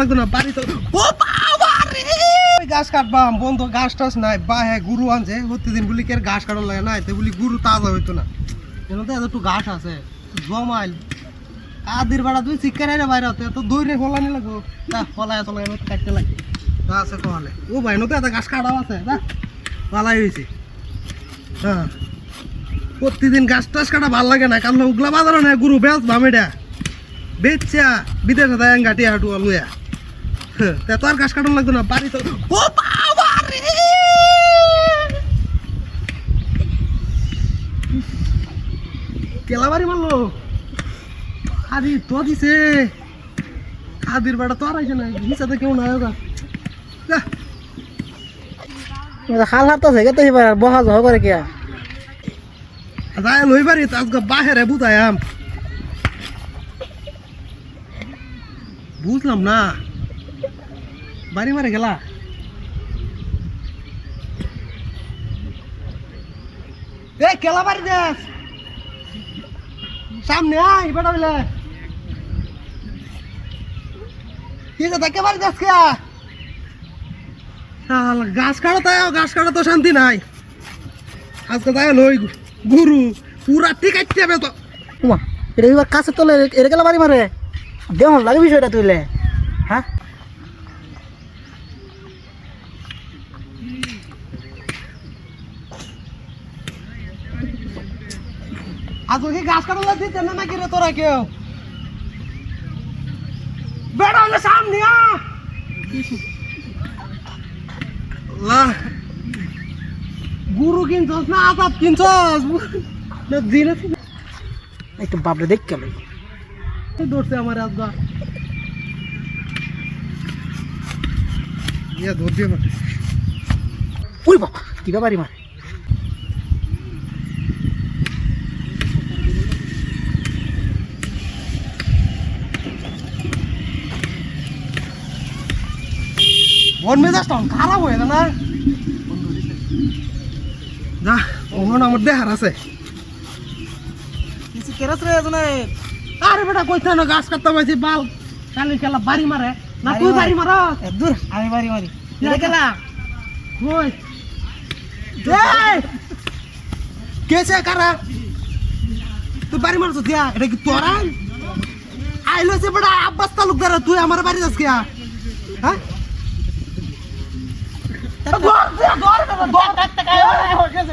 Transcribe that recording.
লাগতো না, বাড়ি তো গাছ কাটবাম, বন্ধ, গাছ টাছ নাই। বা হ্যাঁ গুরু আনছে, প্রতিদিন বলি কে ঘাস কাটন লাগে না তো বলি গুরু তাজা হইতো না। এর মধ্যে একটু ঘাস আছে, জমাইল। কাদির বেড়া তুই শিক্ষার আইনা বাইরে হতে তো দৌড়ে ফলানি লাগবো না ফলায় চলে আমি কাটতে লাগে। তা আছে কহলে ও ভাই নতে এত ঘাস কাটাও আছে না পালাই হয়েছে হ্যাঁ প্রতিদিন গাছ টাছ কাটা ভালো লাগে না, কারণ উগলা বাজার না গুরু বেচ ভামেডা বেচা, বিদেশে দেয় গাটি হাঁটু আলুয়া। তে আর গাছ কাটন লাগতো না বাড়ি তো ও বাবা রে! মারলো। আদি তো দিছে। আদির বেটা তো আর আইছে না হিসাবে কেউ না হোগা হাল হাত আছে গেতে এবার বহা জহ করে কে যায় লই বাড়ি আজকে বাহেরে বুঝায়াম বুঝলাম না। বাড়ি মারে গেলা? এ কেলা বাড়ি দেখ সামনে আয়, বেটা বলে কি যে তাকে বাড়ি দেখ কে? গাছ কাটা তাই গাছ কাটা তো শান্তি নাই। আজকে তাই লই গুরু, পুরা ঠিক আছে তো। উমা এটা এবার কাছে তোলে এর গেলে বাড়ি মারে। দেহ লাগে বিষয়টা তুইলে। হ্যাঁ? আজকে কি গাছ কাটা দিতে না নাকি রে তোরা কেউ বেড়া হলে সামনে আ লা গুরু কিনছস না আজাব কিনছস না দিলে একটু বাপরে দেখ কেন ধরছে আমার আজবা ইয়া ধর দিয়ে আমার ওই বাবা কিবা বাড়ি মারে বন মেজাজটা খারাপ হয়ে না? যা ওখানে আমার দেহার আছে। কিছু কেরাস রে এজনে? আরে বেটা কইতে না গাছ কাটতে পাইছি বাল কালি খেলা বাড়ি মারে। না তুই। বাড়ি মার। দূর আমি বাড়ি মারি। খেলা কই? কেছে কারা? তুই বাড়ি মারছ দিয়া? এটা কি তোরা আইলো সে বেটা আব্বাস তালুকদার তুই আমার বাড়ি যাস কিয়া হ্যাঁ? ধর দিয়া, ধর বেটা, ধর, কাটতে কায়, ওরে, ওরে, গেছে,